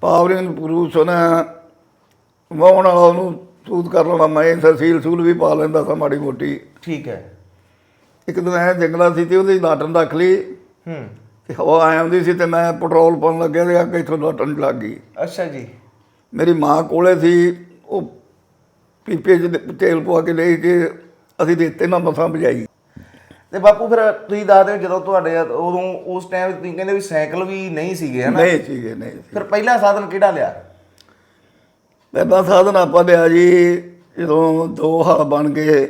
ਪਾਵਰਿੰਗ ਪ੍ਰੂਸ ਉਹਨੇ ਵਾਉਣ ਵਾਲਾ ਉਹਨੂੰ ਸੂਤ ਕਰ ਲੈਣਾ ਮੈਂ ਤਹਿਸੀਲ ਸੂਲ ਵੀ ਪਾ ਲੈਂਦਾ ਸਾਂ ਮਾੜੀ ਮੋਟੀ। ਠੀਕ ਹੈ। ਇੱਕ ਦਿਨ ਐ ਜੰਗਲਾ ਸੀ ਤੇ ਉਹਦੀ ਲਾਟਣ ਰੱਖ ਲਈ। ਹੂੰ। ਤੇ ਹਵਾ ਆਈ ਆਉਂਦੀ ਸੀ ਤੇ ਮੈਂ ਪੈਟਰੋਲ ਪਾਉਣ ਲੱਗਿਆ ਤੇ ਅੱਗੇ ਇੱਥੋਂ ਲਾਟਣ ਲੱਗ ਗਈ। ਅੱਛਾ ਜੀ। ਮੇਰੀ ਮਾਂ ਕੋਲੇ ਸੀ ਉਹ ਪੀਪੇ ਚ ਤੇਲ ਪਵਾ ਕੇ ਲਈ ਤੇ ਅਸੀਂ ਦਿੱਤੇ ਨਾ ਮਸਾਂ ਭਜਾਈ ਤੇ ਬਾਪੂ ਫਿਰ ਤੁਸੀਂ ਦੱਸਦੇ ਹੋ ਜਦੋਂ ਤੁਹਾਡੇ ਉਦੋਂ ਉਸ ਟਾਈਮ ਤੁਸੀਂ ਕਹਿੰਦੇ ਵੀ ਸਾਈਕਲ ਵੀ ਨਹੀਂ ਸੀਗੇ ਹਨਾ? ਨਹੀਂ ਸੀਗੇ ਨਹੀਂ ਸੀ ਫਿਰ ਪਹਿਲਾ ਸਾਧਨ ਕਿਹੜਾ ਲਿਆ? ਪਹਿਲਾ ਸਾਧਨ ਆਪਾਂ ਲਿਆ ਜੀ ਜਦੋਂ ਦੋ ਹਲ ਬਣ ਗਏ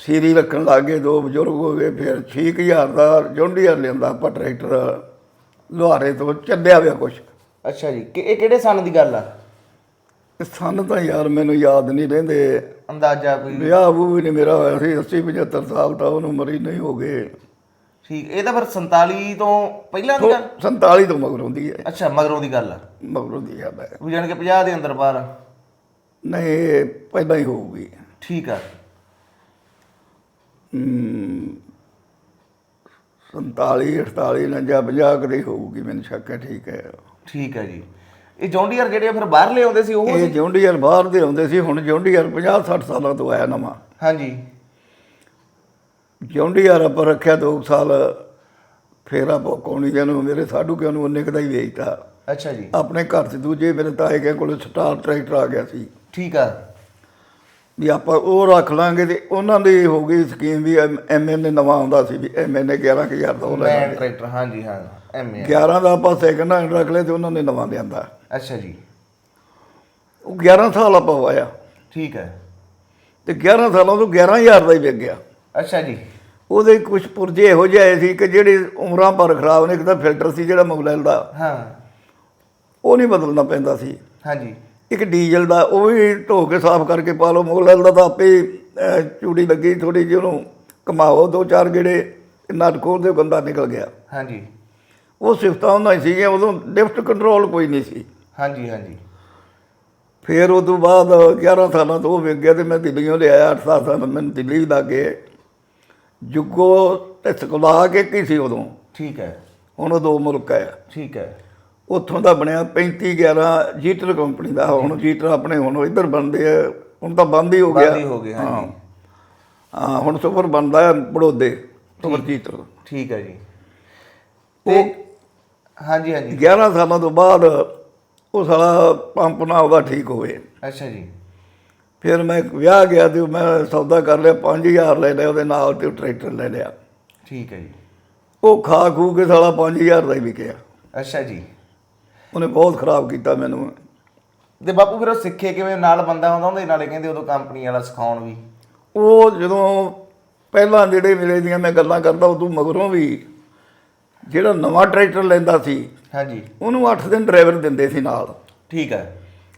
ਸੀਰੀ ਰੱਖਣ ਲੱਗ ਗਏ ਦੋ ਬਜ਼ੁਰਗ ਹੋ ਗਏ ਫਿਰ 6000 ਦਾ ਜੌਂਡੀਅਰ ਲਿਆਂਦਾ ਆਪਾਂ ਟਰੈਕਟਰ ਲੁਹਾਰੇ ਤੋਂ ਚੱਲਿਆ ਵਿਆ ਕੁਛ। ਅੱਛਾ ਜੀ ਕਿ ਇਹ ਕਿਹੜੇ ਸਾਲ ਦੀ ਗੱਲ ਆ? ਸਨ ਤਾਂ ਯਾਰ ਮੈਨੂੰ ਯਾਦ ਨਹੀਂ ਰਹਿੰਦੇ। ਅੰਦਾਜ਼ਾ ਕੋਈ ਵਿਆਹ ਵੂ ਵੀ ਨਹੀਂ ਮੇਰਾ ਹੋਇਆ ਸੀ 80 75 ਸਾਲ ਤਾਂ ਉਹਨੂੰ ਮਰੀ ਨਹੀਂ ਹੋ ਗਏ। ਠੀਕ ਇਹ ਤਾਂ ਫਿਰ 47 ਤੋਂ ਪਹਿਲਾਂ ਦੀ ਗੱਲ? 47 ਤੋਂ ਮਗਰੋਂ ਦੀ ਹੈ। ਅੱਛਾ ਮਗਰੋਂ ਦੀ ਗੱਲ ਆ। ਮਗਰੋਂ ਦੀ ਹੈ ਉਹ ਜਾਣ ਕੇ 50 ਦੇ ਅੰਦਰ ਬਾਹਰ। ਨਹੀਂ ਇਹ ਪਹਿਲਾਂ ਹੀ ਹੋਊਗੀ। ਠੀਕ ਆ। ਹਮ, 47 48 ਨਾ ਜਾਂ 50 ਕਦੇ ਹੋਊਗੀ ਮੈਨੂੰ ਸ਼ੱਕ ਹੈ ਠੀਕ ਹੈ। ਠੀਕ ਹੈ ਜੀ। ਇਹ ਜੌਂਡੀਅਰ ਜਿਹੜੇ ਫਿਰ ਬਾਹਰ ਲੈ ਆਉਂਦੇ ਸੀ ਉਹ ਇਹ ਜੌਂਡੀਅਰ ਬਾਹਰ ਦੇ ਆਉਂਦੇ ਸੀ ਹੁਣ ਜੌਂਡੀਅਰ 50 60 ਸਾਲਾਂ ਤੋਂ ਆਇਆ ਨਵਾਂ। ਹਾਂਜੀ। ਜੌਂਡੀਅਰ ਆਪਾਂ ਰੱਖਿਆ 2 ਸਾਲ ਫੇਰ ਕੌਣੀ ਜਨੂੰ ਮੇਰੇ ਸਾਡੂ ਕਿਉਂ ਨੂੰ ਉਹਨੇ ਕਦਾ ਹੀ ਵੇਚਤਾ। ਅੱਛਾ ਜੀ। ਆਪਣੇ ਘਰ 'ਚ ਦੂਜੇ ਮੇਰੇ ਤਾਏ ਕੇ ਕੋਲ ਸਟਾਰ ਟਰੈਕਟਰ ਆ ਗਿਆ ਸੀ। ਠੀਕ ਆ। ਵੀ ਆਪਾਂ ਉਹ ਰੱਖ ਲਾਂਗੇ ਤੇ ਉਹਨਾਂ ਦੀ ਹੋ ਗਈ ਸਕੀਮ ਵੀ ਐਮਐਨਏ ਨਵਾਂ ਆਉਂਦਾ ਸੀ ਵੀ ਐਮਐਨਏ 11000 ਦਾ ਉਹ ਲੈ ਮੈਂ ਲਾਂਗੇ। ਟਰੈਕਟਰ ਹਾਂਜੀ ਹਾਂ ਐਮਏ 11 ਦਾ ਆਪਾਂ ਸੈਕਿੰਡ ਹੈਂਡ ਰੱਖ ਲਿਆ ਤੇ ਉਹਨਾਂ ਨੇ ਨਵਾਂ ਲਿਆਂਦਾ। ਅੱਛਾ ਜੀ। ਉਹ 11 ਸਾਲ ਆਪਾਂ ਵਾਇਆ। ਠੀਕ ਹੈ। ਤੇ 11 ਸਾਲਾਂ ਤੋਂ 11000 ਦਾ ਹੀ ਵਿਕ ਗਿਆ। ਅੱਛਾ ਜੀ। ਉਹਦੇ ਕੁਝ ਪੁਰਜੇ ਇਹੋ ਜਿਹੇ ਆਏ ਸੀ ਕਿ ਜਿਹੜੇ ਉਮਰਾਂ ਪਰ ਖਰਾਬ ਨੇ ਇੱਕ ਤਾਂ ਫਿਲਟਰ ਸੀ ਜਿਹੜਾ ਮੋਬਾਈਲ ਦਾ। ਹਾਂ। ਉਹ ਨਹੀਂ ਬਦਲਣਾ ਪੈਂਦਾ ਸੀ। ਹਾਂਜੀ। ਇੱਕ ਡੀਜ਼ਲ ਦਾ ਉਹ ਵੀ ਧੋ ਕੇ ਸਾਫ਼ ਕਰਕੇ ਪਾ ਲਓ ਮੋਬਾਈਲ ਦਾ ਤਾਂ ਆਪੇ ਚੂੜੀ ਲੱਗੀ ਥੋੜੀ ਜਿਹੀ ਉਹਨੂੰ ਘਮਾਓ ਦੋ ਚਾਰ ਗੇੜੇ ਨਟ ਖੋਲ ਦੇ ਗੰਦਾ ਨਿਕਲ ਗਿਆ। ਹਾਂਜੀ। ਉਹ ਸਿਫਤਾਂ ਉਹਨਾਂ ਹੀ ਸੀਗੀਆਂ ਉਦੋਂ ਲਿਫਟ ਕੰਟਰੋਲ ਕੋਈ ਨਹੀਂ ਸੀ। ਹਾਂਜੀ ਹਾਂਜੀ। ਫਿਰ ਉਹ ਤੋਂ ਬਾਅਦ 11 ਸਾਲਾਂ ਤੋਂ ਉਹ ਵਿਕ ਗਿਆ ਤੇ ਮੈਂ ਦਿੱਲੀੋਂ ਲਿਆਇਆ 8 ਸਾਲ ਸਾਲ ਮੈਨੂੰ ਦਿੱਲੀ ਵੀ ਲੱਗੇ ਜੁਗੋ ਤੇ ਸਕਲਾ ਕੇ ਕੀ ਸੀ ਉਦੋਂ? ਠੀਕ ਹੈ। ਹੁਣ ਉਹ ਦੋ ਮੁਲਕ ਹੈ। ਠੀਕ ਹੈ। ਉੱਥੋਂ ਦਾ ਬਣਿਆ 35 11 ਜੀਟਰ ਕੰਪਨੀ ਦਾ ਹੁਣ ਜੀਟਰ ਆਪਣੇ ਹੁਣ ਇੱਧਰ ਬਣਦੇ ਆ ਹੁਣ ਤਾਂ ਬੰਦ ਹੀ ਹੋ ਗਿਆ। ਬੰਦ ਹੀ ਹੋ ਹਾਂਜੀ। ਹਾਂ। ਹਾਂ ਹੁਣ ਸੁਪਰ ਬਣਦਾ ਹੈ ਬੜੋਦੇ ਸੁਪਰ ਜੀਟਰ। ਠੀਕ ਹੈ ਜੀ। ਤੇ ਹਾਂਜੀ ਹਾਂਜੀ। 11 ਸਾਲਾਂ ਤੋਂ ਬਾਅਦ ਉਹ ਸਾਲਾ ਪੰਪ ਨਾ ਉਹਦਾ ਠੀਕ ਹੋਵੇ। ਅੱਛਾ ਜੀ। ਫਿਰ ਮੈਂ ਵਿਆਹ ਗਿਆ ਤੇ ਮੈਂ ਸੌਦਾ ਕਰ ਲਿਆ 5000 ਲੈ ਲਿਆ ਉਹਦੇ ਨਾਲ ਤੇ ਟਰੈਕਟਰ ਲੈ ਲਿਆ। ਠੀਕ ਹੈ ਜੀ। ਉਹ ਖਾ ਖੂ ਕੇ ਸਾਲਾ 5000 ਦਾ ਹੀ ਵਿਕਿਆ। ਅੱਛਾ ਜੀ। ਉਹਨੇ ਬਹੁਤ ਖਰਾਬ ਕੀਤਾ ਮੈਨੂੰ। ਤੇ ਬਾਪੂ ਫਿਰ ਉਹ ਸਿੱਖੇ ਕਿਵੇਂ? ਨਾਲ ਬੰਦਾ ਹੁੰਦਾ ਉਹਦੇ ਨਾਲੇ ਕਹਿੰਦੇ ਉਦੋਂ ਕੰਪਨੀ ਵਾਲਾ ਸਿਖਾਉਣ ਵੀ। ਉਹ ਜਦੋਂ ਪਹਿਲਾਂ ਜਿਹੜੇ ਮਿਲੇ ਦੀਆਂ ਮੈਂ ਗੱਲਾਂ ਕਰਦਾ ਉਦੋਂ ਮਗਰੋਂ ਵੀ ਜਿਹੜਾ ਨਵਾਂ ਟਰੈਕਟਰ ਲੈਂਦਾ ਸੀ ਹਾਂਜੀ। ਉਹਨੂੰ 8 ਦਿਨ ਡਰਾਈਵਰ ਦਿੰਦੇ ਸੀ ਨਾਲ। ਠੀਕ ਹੈ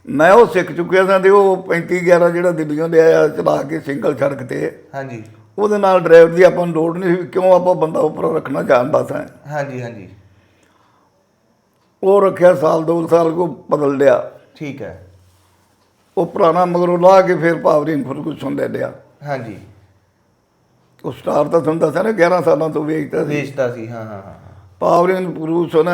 ਮੈਂ ਉਹ ਸਿੱਖ ਚੁੱਕਿਆ ਸਾਂ ਤੇ ਉਹ 35 11 ਜਿਹੜਾ ਦਿੱਲੀੋਂ ਲਿਆਇਆ ਚਲਾ ਕੇ ਸਿੰਗਲ ਸੜਕ ਤੇ। ਹਾਂਜੀ। ਉਹਦੇ ਨਾਲ ਡਰਾਈਵਰ ਦੀ ਆਪਾਂ ਨੂੰ ਲੋੜ ਨਹੀਂ ਸੀ ਕਿਉਂ ਆਪਾਂ ਬੰਦਾ ਉੱਪਰ ਰੱਖਣਾ ਜਾਣਦਾ ਸਾਂ। ਹਾਂਜੀ ਹਾਂਜੀ। ਉਹ ਰੱਖਿਆ ਸਾਲ ਦੋ ਸਾਲ ਕੋ ਬਦਲ ਲਿਆ। ਠੀਕ ਹੈ। ਉਹ ਪੁਰਾਣਾ ਮਗਰੋਂ ਲਾ ਕੇ ਫਿਰ ਪਾਵਰਿੰਗ ਫਰਗੂਸਨ ਲੈ ਲਿਆ। ਹਾਂਜੀ। ਉਹ ਸਟਾਰ ਤਾਂ ਤੁਹਾਨੂੰ ਦੱਸਿਆ ਨਾ 11 ਸਾਲਾਂ ਤੋਂ ਵੇਚਦਾ ਸੀ। ਵੇਚਦਾ ਸੀ ਹਾਂ ਹਾਂ ਹਾਂ ਪਾਵਰਿੰਗ ਫਰਗੂਸਨ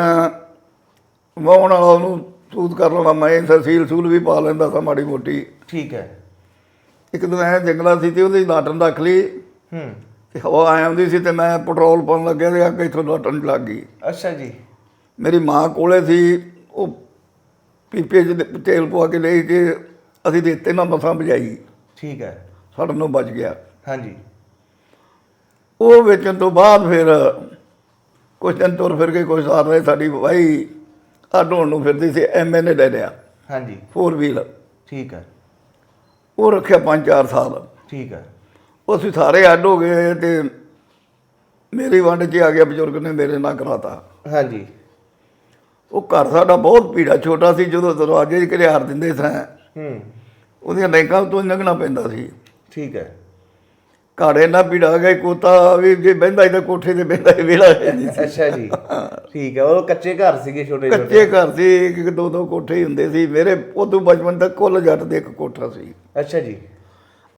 ਵਾਉਣ ਵਾਲਾ ਉਹਨੂੰ ਸੂਤ ਕਰ ਲੈਣਾ ਮੈਂ ਤਹਿਸੀਲ ਸੂਲ ਵੀ ਪਾ ਲੈਂਦਾ ਸਾਂ ਮਾੜੀ ਮੋਟੀ। ਠੀਕ ਹੈ। ਇੱਕ ਦਿਨ ਐ ਜੰਗਲਾ ਸੀ ਤੇ ਉਹਦੀ ਲਾਟਣ ਰੱਖ ਲਈ। ਹੂੰ। ਤੇ ਹਵਾ ਆਉਂਦੀ ਸੀ ਤੇ ਮੈਂ ਪੈਟਰੋਲ ਪਾਉਣ ਲੱਗਿਆ ਤੇ ਅੱਗੇ ਇੱਥੋਂ ਲਾਟਣ ਲੱਗ ਗਈ। ਅੱਛਾ ਜੀ। ਮੇਰੀ ਮਾਂ ਕੋਲੇ ਸੀ ਉਹ ਪੀਪੇ ਚ ਤੇਲ ਪਵਾ ਕੇ ਲਈ ਤੇ ਅਸੀਂ ਦਿੱਤੇ ਨਾ ਮਸਾਂ ਭਜਾਈ ਠੀਕ ਹੈ। ਸਾਡੇ ਨੂੰ ਬਚ ਗਿਆ। ਹਾਂਜੀ। ਉਹ ਵੇਚਣ ਤੋਂ ਬਾਅਦ ਫਿਰ ਕੁਝ ਦਿਨ ਤੁਰ ਫਿਰ ਕੇ ਕੁਝ ਸਾਲ ਰਹੇ ਸਾਡੀ ਵਾਈ ਆਡੋਂ ਨੂੰ ਫਿਰਦੀ ਸੀ ਐਮਐਨਏ ਲੈ ਲਿਆ। ਹਾਂਜੀ। 4 ਵੀਲ। ਠੀਕ ਹੈ। ਉਹ ਰੱਖਿਆ 5-4 ਸਾਲ। ਠੀਕ ਹੈ। ਉਹ ਅਸੀਂ ਸਾਰੇ ਅੱਡ ਹੋ ਗਏ ਤੇ ਮੇਰੀ ਵੰਡ 'ਚ ਆ ਗਿਆ ਬਜ਼ੁਰਗ ਨੇ ਮੇਰੇ ਨਾਲ ਕਰਾਤਾ। ਹਾਂਜੀ। ਉਹ ਘਰ ਸਾਡਾ ਬਹੁਤ ਭੀੜਾ ਛੋਟਾ ਸੀ ਜਦੋਂ ਦਰਵਾਜ਼ੇ 'ਚ ਘਰਿਆਰ ਦਿੰਦੇ ਸਾਂ। ਹੂੰ। ਉਹਦੀਆਂ ਲੈਂਕਾਂ ਤੋਂ ਲੰਘਣਾ ਪੈਂਦਾ ਸੀ। ਠੀਕ ਹੈ। ਘਰ ਇੰਨਾ ਭੀੜਾ ਗਿਆ ਕੋਤਾ ਵੀ ਜੇ ਬਹਿੰਦਾ ਹੀ ਤਾਂ ਕੋਠੇ ਤੇ ਬਹਿੰਦਾ ਹੀ ਵੇਲਾ ਅੱਛਾ ਜੀ। ਠੀਕ ਹੈ ਉਹ ਕੱਚੇ ਘਰ ਸੀਗੇ ਛੋਟੇ ਛੋਟੇ ਕੱਚੇ ਘਰ ਸੀ ਇੱਕ ਦੋ ਦੋ ਕੋਠੇ ਹੁੰਦੇ ਸੀ। ਮੇਰੇ ਉਦੋਂ ਬਚਪਨ ਤੱਕ ਕੁੱਲ ਜੱਟ ਦੇ ਇੱਕ ਕੋਠਾ ਸੀ। ਅੱਛਾ ਜੀ।